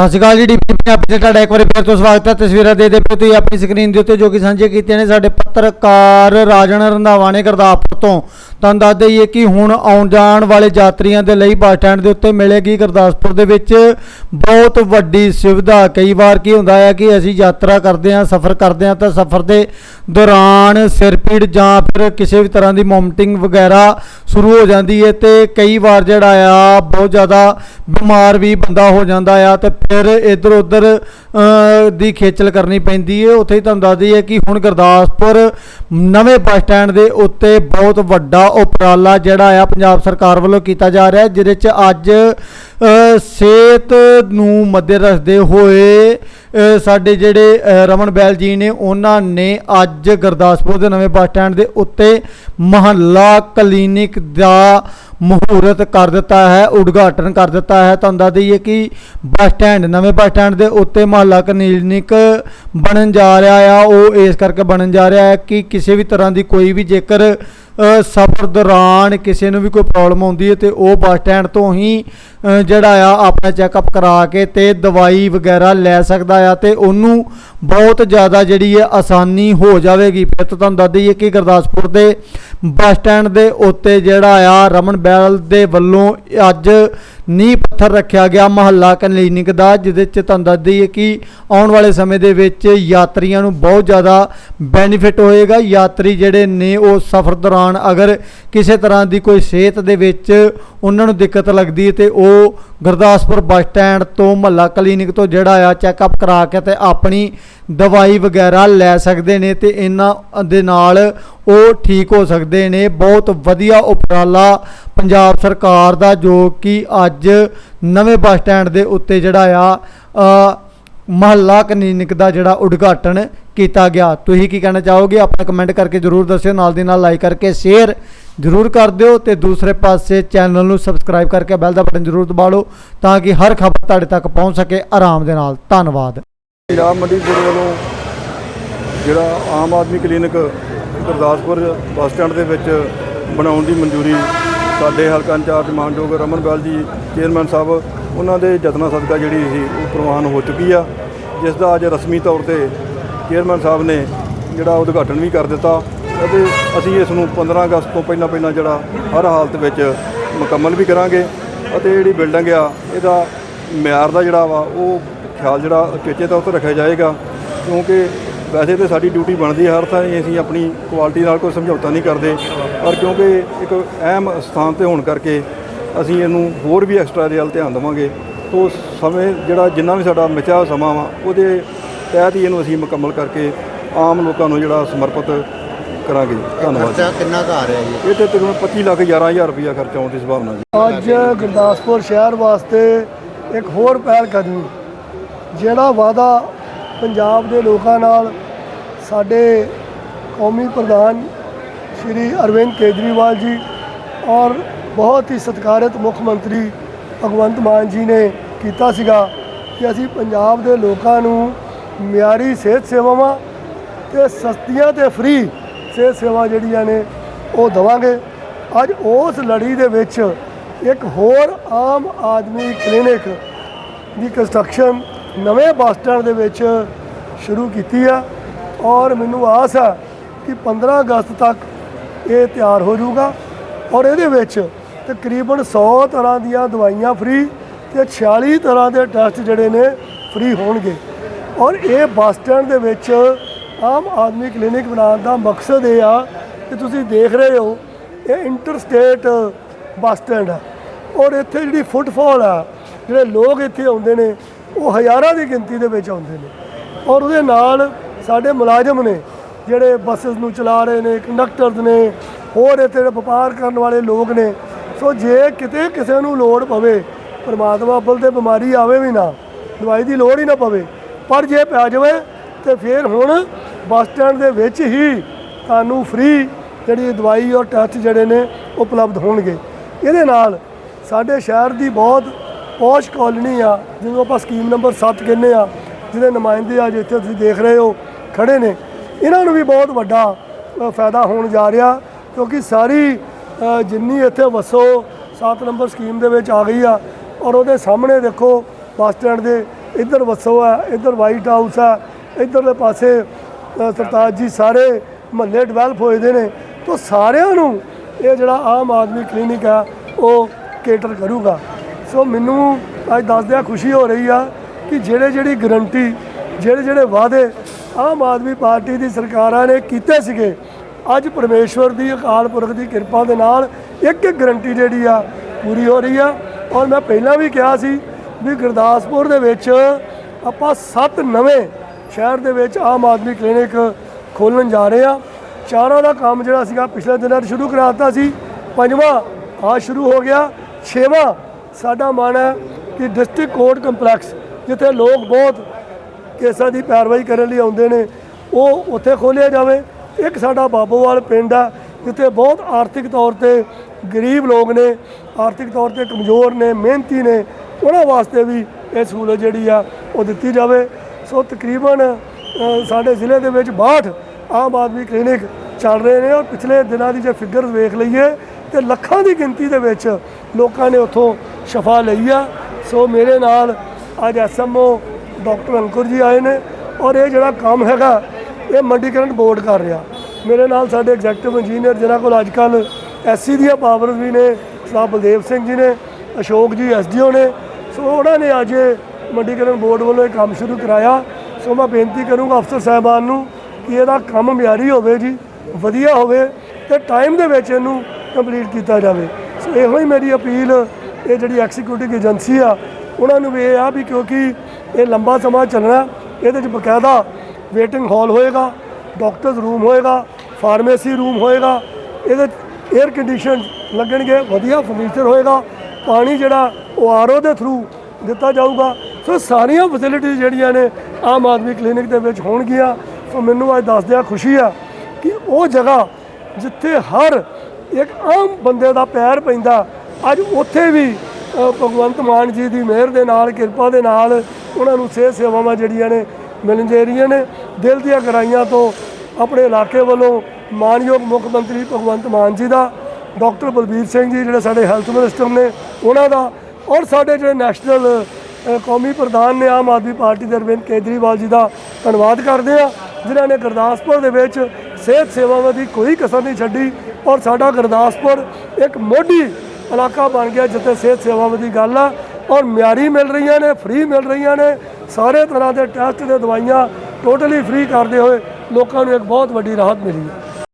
ਸਤਿ ਸ਼੍ਰੀ ਅਕਾਲ ਜੀ ਡੀਪੀ ਪੰਜਾਬੀ ਤੇ ਤੁਹਾਡਾ ਇੱਕ ਵਾਰੀ ਫਿਰ ਤੋਂ ਸਵਾਗਤ ਹੈ। ਤਸਵੀਰਾਂ ਦੇ ਦੇ ਪਏ ਤੁਸੀਂ ਆਪਣੀ ਸਕਰੀਨ ਦੇ ਉੱਤੇ ਜੋ ਕਿ ਸਾਂਝੇ ਕੀਤੀਆਂ ਨੇ, ਸਾਡੇ ਪੱਤਰਕਾਰ ਰਾਜਨ ਰੰਧਾਵਾ ਨੇ ਗੁਰਦਾਸਪੁਰ ਤੋਂ ਤੁਹਾਨੂੰ ਦੱਸ ਦਈਏ ਕਿ ਹੁਣ ਆਉਣ ਜਾਣ ਵਾਲੇ ਯਾਤਰੀਆਂ ਦੇ ਲਈ ਬੱਸ ਸਟੈਂਡ ਦੇ ਉੱਤੇ ਮਿਲੇਗੀ ਗੁਰਦਾਸਪੁਰ ਦੇ ਵਿੱਚ। ਬਹੁਤ ਵੱਡੀ ਸੁਵਿਧਾ, ਕਈ ਵਾਰ ਕੀ ਹੁੰਦਾ ਹੈ ਕਿ ਅਸੀਂ ਯਾਤਰਾ ਕਰਦੇ ਹਾਂ, ਸਫ਼ਰ ਕਰਦੇ ਹਾਂ ਤਾਂ ਸਫ਼ਰ ਦੇ ਦੌਰਾਨ ਸਿਰ ਪੀੜ ਜਾਂ ਫਿਰ ਕਿਸੇ ਵੀ ਤਰ੍ਹਾਂ ਦੀ ਮੋਮਟਿੰਗ ਵਗੈਰਾ ਸ਼ੁਰੂ ਹੋ ਜਾਂਦੀ ਹੈ ਤੇ ਕਈ ਵਾਰ ਜਿਹੜਾ ਆ ਬਹੁਤ ਜ਼ਿਆਦਾ ਬਿਮਾਰ ਵੀ ਬੰਦਾ ਹੋ ਜਾਂਦਾ ਆ ਤੇ ਫਿਰ ਇੱਧਰ ਉੱਧਰ ਦੀ ਖੇਚਲ ਕਰਨੀ ਪੈਂਦੀ ਹੈ। ਉੱਥੇ ਹੀ ਤੁਹਾਨੂੰ ਦੱਸ ਦਈਏ ਕਿ ਹੁਣ ਗੁਰਦਾਸਪੁਰ ਨਵੇਂ ਬੱਸ ਸਟੈਂਡ ਦੇ ਉੱਤੇ ਬਹੁਤ ਵੱਡਾ ਉਪਰਾਲਾ ਜਿਹੜਾ ਆ ਪੰਜਾਬ ਸਰਕਾਰ ਵੱਲੋਂ ਕੀਤਾ ਜਾ ਰਿਹਾ ਹੈ, ਜਿਹਦੇ 'ਚ ਅੱਜ ਸਿਹਤ ਨੂੰ ਮੱਦੇ ਰੱਖਦੇ ਹੋਏ ਸਾਡੇ ਜਿਹੜੇ ਰਮਨ ਬੈਲ ਜੀ ਨੇ, ਉਹਨਾਂ ਨੇ ਅੱਜ ਗੁਰਦਾਸਪੁਰ ਦੇ ਨਵੇਂ ਬੱਸ ਸਟੈਂਡ ਦੇ ਉੱਤੇ ਮਹੱਲਾ ਕਲੀਨਿਕ ਦਾ ਮਹੂਰਤ ਕਰ ਦਿੱਤਾ ਹੈ, ਉਦਘਾਟਨ ਕਰ ਦਿੱਤਾ ਹੈ। ਤੁਹਾਨੂੰ ਦੱਸ ਦਈਏ ਕਿ ਬੱਸ ਸਟੈਂਡ, ਨਵੇਂ ਬੱਸ ਸਟੈਂਡ ਦੇ ਉੱਤੇ ਮਹੱਲਾ ਕਲੀਨਿਕ ਬਣਨ ਜਾ ਰਿਹਾ ਆ। ਉਹ ਇਸ ਕਰਕੇ ਬਣਨ ਜਾ ਰਿਹਾ ਹੈ ਕਿ ਕਿਸੇ ਵੀ ਤਰ੍ਹਾਂ ਦੀ ਕੋਈ ਵੀ ਜੇਕਰ ਸਫ਼ਰ ਦੌਰਾਨ ਕਿਸੇ ਨੂੰ ਵੀ ਕੋਈ ਪ੍ਰੋਬਲਮ ਆਉਂਦੀ ਹੈ ਤੇ ਉਹ ਬੱਸ ਸਟੈਂਡ ਤੋਂ ਹੀ ਜਿਹੜਾ ਆ, ਆਪਣਾ ਚੈੱਕਅਪ ਕਰਾ ਕੇ ਤੇ ਦਵਾਈ ਵਗੈਰਾ ਲੈ ਸਕਦਾ ਆ ਤੇ ਉਹਨੂੰ ਬਹੁਤ ਜ਼ਿਆਦਾ ਜਿਹੜੀ ਹੈ ਆਸਾਨੀ ਹੋ ਜਾਵੇਗੀ। ਫਿਰ ਤਾਂ ਤੁਹਾਨੂੰ ਦੱਸ ਦਈਏ ਕਿ ਗੁਰਦਾਸਪੁਰ ਦੇ ਬੱਸ ਸਟੈਂਡ ਦੇ ਉੱਤੇ ਜਿਹੜਾ ਆ ਰਮਨ ਬੈਲ ਦੇ ਵੱਲੋਂ ਅੱਜ ਨੀਂਹ ਪੱਥਰ ਰੱਖਿਆ ਗਿਆ ਮਹੱਲਾ ਕਲੀਨਿਕ ਦਾ, ਜਿਹਦੇ ਚ ਤੁਹਾਨੂੰ ਦੱਸ ਦਈਏ ਕਿ ਆਉਣ ਵਾਲੇ ਸਮੇਂ ਦੇ ਵਿੱਚ ਯਾਤਰੀਆਂ ਨੂੰ ਬਹੁਤ ਜ਼ਿਆਦਾ ਬੈਨੀਫਿਟ ਹੋਏਗਾ। ਯਾਤਰੀ ਜਿਹੜੇ ਨੇ, ਉਹ ਸਫ਼ਰ ਦੌਰਾਨ ਅਗਰ ਕਿਸੇ ਤਰ੍ਹਾਂ ਦੀ ਕੋਈ ਸਿਹਤ ਦੇ ਵਿੱਚ ਉਹਨਾਂ ਨੂੰ ਦਿੱਕਤ ਲੱਗਦੀ ਹੈ ਤੇ ਉਹ ਗੁਰਦਾਸਪੁਰ ਬੱਸ ਸਟੈਂਡ ਤੋਂ ਮਹੱਲਾ ਕਲੀਨਿਕ ਤੋਂ ਜਿਹੜਾ ਆ ਚੈੱਕਅਪ ਕਰਾ ਕੇ ਤੇ ਆਪਣੀ ਦਵਾਈ ਵਗੈਰਾ ਲੈ ਸਕਦੇ ਨੇ ਤੇ ਇਹਨਾਂ ਦੇ ਨਾਲ ਉਹ ਠੀਕ ਹੋ ਸਕਦੇ ਨੇ। ਬਹੁਤ ਵਧੀਆ ਉਪਰਾਲਾ ਪੰਜਾਬ ਸਰਕਾਰ ਦਾ ਜੋ ਕਿ ਅੱਜ ਨਵੇਂ ਬੱਸ ਸਟੈਂਡ ਦੇ ਉੱਤੇ ਜਿਹੜਾ ਆ ਅ, ਮਹੱਲਾ ਕਲੀਨਿਕ ਦਾ ਜਿਹੜਾ ਉਦਘਾਟਨ ਕੀਤਾ ਗਿਆ। ਤੁਸੀਂ ਕੀ ਕਹਿਣਾ ਚਾਹੋਗੇ? ਆਪਣਾ ਕਮੈਂਟ ਕਰਕੇ ਜਰੂਰ ਦੱਸਿਓ। ਨਾਲ ਦੀ ਨਾਲ ਲਾਈਕ ਕਰਕੇ ਸ਼ੇਅਰ ਜਰੂਰ ਕਰ ਦਿਓ ਤੇ ਦੂਸਰੇ ਪਾਸੇ ਚੈਨਲ ਨੂੰ ਸਬਸਕ੍ਰਾਈਬ ਕਰਕੇ ਬੈਲ ਦਾ ਬਟਨ ਜਰੂਰ ਦਬਾ ਲਓ ਤਾਂ ਕਿ ਹਰ ਖਬਰ ਤੁਹਾਡੇ ਤੱਕ ਪਹੁੰਚ ਸਕੇ ਆਰਾਮ ਦੇ ਨਾਲ। ਧੰਨਵਾਦ। ਪੰਜਾਬ ਮੰਡੀ ਬੋਰਡ ਵੱਲੋਂ ਜਿਹੜਾ Aam Aadmi clinic Gurdaspur bus stand ਦੇ ਵਿੱਚ ਬਣਾਉਣ ਦੀ ਮਨਜ਼ੂਰੀ ਸਾਡੇ ਹਲਕਾ ਇੰਚਾਰਜ ਮਾਨਯੋਗ ਰਮਨ ਬੈਲ ਜੀ, ਚੇਅਰਮੈਨ ਸਾਹਿਬ, ਉਹਨਾਂ ਦੇ ਯਤਨਾਂ ਸਦਕਾ ਜਿਹੜੀ ਸੀ ਉਹ ਪ੍ਰਵਾਨ ਹੋ ਚੁੱਕੀ ਆ, ਜਿਸ ਦਾ ਅੱਜ ਰਸਮੀ ਤੌਰ ਤੇ ਚੇਅਰਮੈਨ ਸਾਹਿਬ ਨੇ ਜਿਹੜਾ ਉਦਘਾਟਨ ਵੀ ਕਰ ਦਿੱਤਾ। ਅਤੇ ਅਸੀਂ ਇਸ ਨੂੰ 15 ਅਗਸਤ ਤੋਂ ਪਹਿਲਾਂ ਪਹਿਲਾਂ ਜਿਹੜਾ ਹਰ ਹਾਲਤ ਵਿੱਚ ਮੁਕੰਮਲ ਵੀ ਕਰਾਂਗੇ ਅਤੇ ਜਿਹੜੀ ਬਿਲਡਿੰਗ ਆ, ਇਹਦਾ ਮਿਆਰ ਦਾ ਜਿਹੜਾ ਵਾ, ਉਹ ਖਿਆਲ ਜਿਹੜਾ ਚੇਚੇ ਤੌਰ ਤੇ ਰੱਖਿਆ ਜਾਏਗਾ, ਕਿਉਂਕਿ ਵੈਸੇ ਤੇ ਸਾਡੀ ਡਿਊਟੀ ਬਣਦੀ ਹਰ ਥਾਂ ਹੀ, ਅਸੀਂ ਆਪਣੀ ਕੁਆਲਿਟੀ ਨਾਲ ਕੋਈ ਸਮਝੌਤਾ ਨਹੀਂ ਕਰਦੇ, ਪਰ ਕਿਉਂਕਿ ਇੱਕ ਅਹਿਮ ਸਥਾਨ ਤੇ ਹੋਣ ਕਰਕੇ ਅਸੀਂ ਇਹਨੂੰ ਹੋਰ ਵੀ ਐਕਸਟਰਾ ਰਿਅਲ ਧਿਆਨ ਦੇਵਾਂਗੇ, ਤੋਂ ਸਮੇਂ ਜਿਹੜਾ ਜਿੰਨਾ ਵੀ ਸਾਡਾ ਮਿਚਾ ਸਮਾਂ ਵਾ, ਉਹਦੇ ਤਹਿਤ ਹੀ ਇਹਨੂੰ ਅਸੀਂ ਮੁਕੰਮਲ ਕਰਕੇ ਆਮ ਲੋਕਾਂ ਨੂੰ ਜਿਹੜਾ ਸਮਰਪਿਤ ਕਰਾਂਗੇ ਧੰਨਵਾਦ ਖਰਚਾ ਕਿੰਨਾ ਆ ਰਿਹਾ ਜੀ? ਇਹ ਤੇ ਤਕਰੀਬਨ 25 ਲੱਖ 11000 ਰੁਪਇਆ ਖਰਚਾ ਆਉਣ ਦੀ ਸੰਭਾਵਨਾ ਜੀ। ਅੱਜ ਗੁਰਦਾਸਪੁਰ ਸ਼ਹਿਰ ਵਾਸਤੇ ਇੱਕ ਹੋਰ ਪਹਿਲ ਕਦਮੀ ਜਿਹੜਾ ਵਾਅਦਾ ਪੰਜਾਬ ਦੇ ਲੋਕਾਂ ਨਾਲ ਸਾਡੇ ਕੌਮੀ ਪ੍ਰਧਾਨ ਸ਼੍ਰੀ ਅਰਵਿੰਦ ਕੇਜਰੀਵਾਲ ਜੀ ਔਰ ਬਹੁਤ ਹੀ ਸਤਿਕਾਰਤ ਮੁੱਖ ਮੰਤਰੀ ਭਗਵੰਤ ਮਾਨ ਜੀ ਨੇ ਕੀਤਾ ਸੀਗਾ ਕਿ ਅਸੀਂ ਪੰਜਾਬ ਦੇ ਲੋਕਾਂ ਨੂੰ ਮਿਆਰੀ ਸਿਹਤ ਸੇਵਾਵਾਂ ਤੇ ਸਸਤੀਆਂ ਤੇ ਫ੍ਰੀ ਸਿਹਤ ਸੇਵਾ ਜਿਹੜੀਆਂ ਨੇ, ਉਹ ਦਵਾਂਗੇ। ਅੱਜ ਉਸ ਲੜੀ ਦੇ ਵਿੱਚ ਇੱਕ ਹੋਰ ਆਮ ਆਦਮੀ ਕਲੀਨਿਕ ਦੀ ਕੰਸਟਰਕਸ਼ਨ ਨਵੇਂ ਬੱਸ ਸਟੈਂਡ ਦੇ ਵਿੱਚ ਸ਼ੁਰੂ ਕੀਤੀ ਆ। ਔਰ ਮੈਨੂੰ ਆਸ ਆ ਕਿ 15 ਅਗਸਤ ਤੱਕ ਇਹ ਤਿਆਰ ਹੋ ਜਾਊਗਾ। ਔਰ ਇਹਦੇ ਵਿੱਚ ਤਕਰੀਬਨ 100 ਤਰ੍ਹਾਂ ਦੀਆਂ ਦਵਾਈਆਂ ਫ੍ਰੀ ਤੇ 46 ਤਰ੍ਹਾਂ ਦੇ ਟੈਸਟ ਜਿਹੜੇ ਨੇ ਫ੍ਰੀ ਹੋਣਗੇ। ਔਰ ਇਹ ਬੱਸ ਸਟੈਂਡ ਦੇ ਵਿੱਚ ਆਮ ਆਦਮੀ ਕਲੀਨਿਕ ਬਣਾਉਣ ਦਾ ਮਕਸਦ ਇਹ ਆ ਕਿ ਤੁਸੀਂ ਦੇਖ ਰਹੇ ਹੋ, ਇਹ ਇੰਟਰਸਟੇਟ ਬੱਸ ਸਟੈਂਡ ਆ। ਔਰ ਇੱਥੇ ਜਿਹੜੀ ਫੁੱਟਫਾਲ ਆ, ਜਿਹੜੇ ਲੋਕ ਇੱਥੇ ਆਉਂਦੇ ਨੇ, ਉਹ ਹਜ਼ਾਰਾਂ ਦੀ ਗਿਣਤੀ ਦੇ ਵਿੱਚ ਆਉਂਦੇ ਨੇ। ਔਰ ਉਹਦੇ ਨਾਲ ਸਾਡੇ ਮੁਲਾਜ਼ਮ ਨੇ, ਜਿਹੜੇ ਬੱਸਸ ਨੂੰ ਚਲਾ ਰਹੇ ਨੇ, ਕੰਡਕਟਰਸ ਨੇ, ਹੋਰ ਇੱਥੇ ਵਪਾਰ ਕਰਨ ਵਾਲੇ ਲੋਕ ਨੇ, ਸੋ ਜੇ ਕਿਤੇ ਕਿਸੇ ਨੂੰ ਲੋੜ ਪਵੇ, ਪਰਮਾਤਮਾ ਅੱਬਲ ਤੇ ਬਿਮਾਰੀ ਆਵੇ ਵੀ ਨਾ, ਦਵਾਈ ਦੀ ਲੋੜ ਹੀ ਨਾ ਪਵੇ, ਪਰ ਜੇ ਪੈ ਜਾਵੇ, ਤੇ ਫਿਰ ਹੁਣ ਬੱਸ ਸਟੈਂਡ ਦੇ ਵਿੱਚ ਹੀ ਤੁਹਾਨੂੰ ਫ੍ਰੀ ਜਿਹੜੀ ਦਵਾਈ ਔਰ ਟੈਸਟ ਜਿਹੜੇ ਨੇ ਉਪਲਬਧ ਹੋਣਗੇ। ਇਹਦੇ ਨਾਲ ਸਾਡੇ ਸ਼ਹਿਰ ਦੀ ਬਹੁਤ ਪੌਸ਼ ਕਾਲੋਨੀ ਆ, ਜਿਹਨੂੰ ਆਪਾਂ ਸਕੀਮ ਨੰਬਰ 7 ਕਹਿੰਦੇ ਆ, ਜਿਹਦੇ ਨੁਮਾਇੰਦੇ ਅੱਜ ਇੱਥੇ ਤੁਸੀਂ ਦੇਖ ਰਹੇ ਹੋ, ਖੜੇ ਨੇ। ਇਹਨਾਂ ਨੂੰ ਵੀ ਬਹੁਤ ਵੱਡਾ ਫਾਇਦਾ ਹੋਣ ਜਾ ਰਿਹਾ, ਕਿਉਂਕਿ ਸਾਰੀ ਜਿੰਨੀ ਇੱਥੇ ਵਸੋ 7 ਨੰਬਰ ਸਕੀਮ ਦੇ ਵਿੱਚ ਆ ਗਈ ਆ, ਔਰ ਉਹਦੇ ਸਾਹਮਣੇ ਦੇਖੋ ਬੱਸ ਸਟੈਂਡ ਦੇ ਇੱਧਰ ਵਸੋ ਹੈ ਇੱਧਰ ਵਾਈਟ ਹਾਊਸ ਹੈ ਇੱਧਰਲੇ ਪਾਸੇ ਸਰਤਾਜ ਜੀ ਸਾਰੇ ਮਹੱਲੇ ਡਿਵੈਲਪ ਹੋਏ ਦੇ ਨੇ। ਤਾਂ ਸਾਰਿਆਂ ਨੂੰ ਇਹ ਜਿਹੜਾ ਆਮ ਆਦਮੀ ਕਲੀਨਿਕ ਆ, ਉਹ ਕੇਟਰ ਕਰੂਗਾ। ਸੋ ਮੈਨੂੰ ਅੱਜ ਦੱਸਦਿਆਂ ਖੁਸ਼ੀ ਹੋ ਰਹੀ ਆ ਕਿ ਜਿਹੜੇ ਜਿਹੜੀ ਗਰੰਟੀ ਜਿਹੜੇ ਜਿਹੜੇ ਵਾਅਦੇ ਆਮ ਆਦਮੀ ਪਾਰਟੀ ਦੀ ਸਰਕਾਰਾਂ ਨੇ ਕੀਤੇ ਸੀਗੇ, ਅੱਜ ਪਰਮੇਸ਼ਵਰ ਦੀ, ਅਕਾਲ ਪੁਰਖ ਦੀ ਕਿਰਪਾ ਦੇ ਨਾਲ ਇੱਕ ਇੱਕ ਗਰੰਟੀ ਜਿਹੜੀ ਆ ਪੂਰੀ ਹੋ ਰਹੀ ਆ। ਔਰ ਮੈਂ ਪਹਿਲਾਂ ਵੀ ਕਿਹਾ ਸੀ ਵੀ ਗੁਰਦਾਸਪੁਰ ਦੇ ਵਿੱਚ ਆਪਾਂ ਸੱਤ ਨਵੇਂ ਸ਼ਹਿਰ ਦੇ ਵਿੱਚ ਆਮ ਆਦਮੀ ਕਲੀਨਿਕ ਖੋਲਣ ਜਾ ਰਹੇ ਆ। ਚਾਰਾਂ ਦਾ ਕੰਮ ਜਿਹੜਾ ਸੀਗਾ ਪਿਛਲੇ ਦਿਨਾਂ 'ਚ ਸ਼ੁਰੂ ਕਰਾ ਦਿੱਤਾ ਸੀ। ਪੰਜਵਾਂ ਆ ਸ਼ੁਰੂ ਹੋ ਗਿਆ। ਛੇਵਾਂ ਸਾਡਾ ਮਨ ਹੈ ਕਿ ਡਿਸਟ੍ਰਿਕਟ ਕੋਰਟ ਕੰਪਲੈਕਸ, ਜਿੱਥੇ ਲੋਕ ਬਹੁਤ ਕੇਸਾਂ ਦੀ ਪੈਰਵਾਈ ਕਰਨ ਲਈ ਆਉਂਦੇ ਨੇ, ਉਹ ਉੱਥੇ ਖੋਲ੍ਹਿਆ ਜਾਵੇ। ਇੱਕ ਸਾਡਾ ਬਾਬੋਵਾਲ ਪਿੰਡ ਆ, ਜਿੱਥੇ ਬਹੁਤ ਆਰਥਿਕ ਤੌਰ ਤੇ ਗਰੀਬ ਲੋਕ ਨੇ, ਆਰਥਿਕ ਤੌਰ ਤੇ ਕਮਜ਼ੋਰ ਨੇ, ਮਿਹਨਤੀ ਨੇ, ਉਹਨਾਂ ਵਾਸਤੇ ਵੀ ਇਹ ਸਹੂਲਤ ਜਿਹੜੀ ਆ ਉਹ ਦਿੱਤੀ ਜਾਵੇ। ਸੋ ਤਕਰੀਬਨ ਸਾਡੇ ਜ਼ਿਲ੍ਹੇ ਦੇ ਵਿੱਚ 62 ਆਮ ਆਦਮੀ ਕਲੀਨਿਕ ਚੱਲ ਰਹੇ ਨੇ। ਔਰ ਪਿਛਲੇ ਦਿਨਾਂ ਦੀ ਜੇ ਫਿਗਰ ਵੇਖ ਲਈਏ ਤੇ ਲੱਖਾਂ ਦੀ ਗਿਣਤੀ ਦੇ ਵਿੱਚ ਲੋਕਾਂ ਨੇ ਉੱਥੋਂ ਸ਼ਫਾ ਲਈ ਆ। ਸੋ ਮੇਰੇ ਨਾਲ ਅੱਜ ਐਸਐਮਓ ਡਾਕਟਰ ਅੰਕੁਰ ਜੀ ਆਏ ਨੇ ਔਰ ਇਹ ਜਿਹੜਾ ਕੰਮ ਹੈਗਾ, ਇਹ ਮੰਡੀਕਰਨ ਬੋਰਡ ਕਰ ਰਿਹਾ। ਮੇਰੇ ਨਾਲ ਸਾਡੇ ਐਗਜ਼ੈਕਟਿਵ ਇੰਜੀਨੀਅਰ ਜਿਨ੍ਹਾਂ ਕੋਲ ਅੱਜ ਕੱਲ ਐਸਸੀ ਦੀਆਂ ਪਾਵਰਸ ਵੀ ਨੇ ਸਾਹਿਬ ਬਲਦੇਵ ਸਿੰਘ ਜੀ ਨੇ, ਅਸ਼ੋਕ ਜੀ ਐਸਡੀਓ ਨੇ। ਸੋ ਉਹਨਾਂ ਨੇ ਅੱਜ ਮੰਡੀਕਰਨ ਬੋਰਡ ਵੱਲੋਂ ਇਹ ਕੰਮ ਸ਼ੁਰੂ ਕਰਾਇਆ। ਸੋ ਮੈਂ ਬੇਨਤੀ ਕਰੂੰਗਾ ਅਫਸਰ ਸਾਹਿਬਾਨ ਨੂੰ ਕਿ ਇਹਦਾ ਕੰਮ ਮਿਆਰੀ ਹੋਵੇ ਜੀ, ਵਧੀਆ ਹੋਵੇ ਤੇ ਟਾਈਮ ਦੇ ਵਿੱਚ ਇਹਨੂੰ ਕੰਪਲੀਟ ਕੀਤਾ ਜਾਵੇ। ਸੋ ਇਹੋ ਹੀ ਮੇਰੀ ਅਪੀਲ, ਇਹ ਜਿਹੜੀ ਐਗਜ਼ੀਕਿਊਟਿਵ ਏਜੰਸੀ ਆ, ਉਹਨਾਂ ਨੂੰ ਵੀ ਇਹ ਆ ਵੀ ਕਿਉਂਕਿ ਇਹ ਲੰਬਾ ਸਮਾਂ ਚੱਲਣਾ, ਇਹਦੇ 'ਚ ਬਕਾਇਦਾ ਵੇਟਿੰਗ ਹਾਲ ਹੋਏਗਾ ਡਾਕਟਰਸ ਰੂਮ ਹੋਏਗਾ ਫਾਰਮੇਸੀ ਰੂਮ ਹੋਏਗਾ, ਇਹਦੇ 에ਅਰ ਕੰਡੀਸ਼ਨ ਲੱਗਣਗੇ, ਵਧੀਆ ਫਰਨੀਚਰ ਹੋਏਗਾ, ਪਾਣੀ ਜਿਹੜਾ ਉਹ ਆਰਓ ਦੇ ਥਰੂ ਦਿੱਤਾ ਜਾਊਗਾ। ਸੋ ਸਾਰੀਆਂ ਫੈਸਿਲਿਟੀਜ਼ ਜਿਹੜੀਆਂ ਨੇ ਆਮ ਆਦਮੀ ਕਲੀਨਿਕ ਦੇ ਵਿੱਚ ਹੋਣਗੀਆਂ। ਸੋ ਮੈਨੂੰ ਅੱਜ ਦੱਸਦਿਆਂ ਖੁਸ਼ੀ ਆ ਕਿ ਉਹ ਜਗ੍ਹਾ ਜਿੱਥੇ ਹਰ ਇੱਕ ਆਮ ਬੰਦੇ ਦਾ ਪੈਰ ਪੈਂਦਾ, ਅੱਜ ਉੱਥੇ ਵੀ ਭਗਵੰਤ ਮਾਨ ਜੀ ਦੀ ਮਿਹਰ ਦੇ ਨਾਲ, ਕਿਰਪਾ ਦੇ ਨਾਲ ਉਹਨਾਂ ਨੂੰ ਸਿਹਤ ਸੇਵਾਵਾਂ ਜਿਹੜੀਆਂ ਨੇ ਮਿਲਣ ਦੇ ਰਹੀਆਂ ਨੇ। ਦਿਲ ਦੀਆਂ ਗਰਾਈਆਂ ਤੋਂ ਆਪਣੇ ਇਲਾਕੇ ਵੱਲੋਂ ਮਾਨਯੋਗ ਮੁੱਖ ਮੰਤਰੀ ਭਗਵੰਤ ਮਾਨ ਜੀ ਦਾ, ਡਾਕਟਰ ਬਲਬੀਰ ਸਿੰਘ ਜੀ ਜਿਹੜੇ ਸਾਡੇ ਹੈਲਥ ਮਿਨਿਸਟਰ ਨੇ, ਉਹਨਾਂ ਦਾ ਔਰ ਸਾਡੇ ਜਿਹੜੇ ਨੈਸ਼ਨਲ ਕੌਮੀ ਪ੍ਰਧਾਨ ਨੇ ਆਮ ਆਦਮੀ ਪਾਰਟੀ ਦੇ ਅਰਵਿੰਦ ਕੇਜਰੀਵਾਲ ਜੀ ਦਾ ਧੰਨਵਾਦ ਕਰਦੇ ਆ ਜਿਨ੍ਹਾਂ ਨੇ ਗੁਰਦਾਸਪੁਰ ਦੇ ਵਿੱਚ ਸਿਹਤ ਸੇਵਾਵਾਂ ਦੀ ਕੋਈ ਕਸਰ ਨਹੀਂ ਛੱਡੀ ਔਰ ਸਾਡਾ ਗੁਰਦਾਸਪੁਰ ਇੱਕ ਮੋਢੀ ਇਲਾਕਾ ਬਣ ਗਿਆ ਜਿੱਥੇ ਸਿਹਤ ਸੇਵਾਵਾਂ ਦੀ ਗੱਲ ਆ ਔਰ ਮਿਆਰੀ ਮਿਲ ਰਹੀਆਂ ਨੇ, ਫ੍ਰੀ ਮਿਲ ਰਹੀਆਂ ਨੇ, ਸਾਰੇ ਤਰ੍ਹਾਂ ਦੇ ਟੈਸਟ ਤੇ ਦਵਾਈਆਂ ਟੋਟਲੀ ਫ੍ਰੀ ਕਰਦੇ ਹੋਏ ਲੋਕਾਂ ਨੂੰ ਇੱਕ ਬਹੁਤ ਵੱਡੀ ਰਾਹਤ ਮਿਲੀ। ਹੈ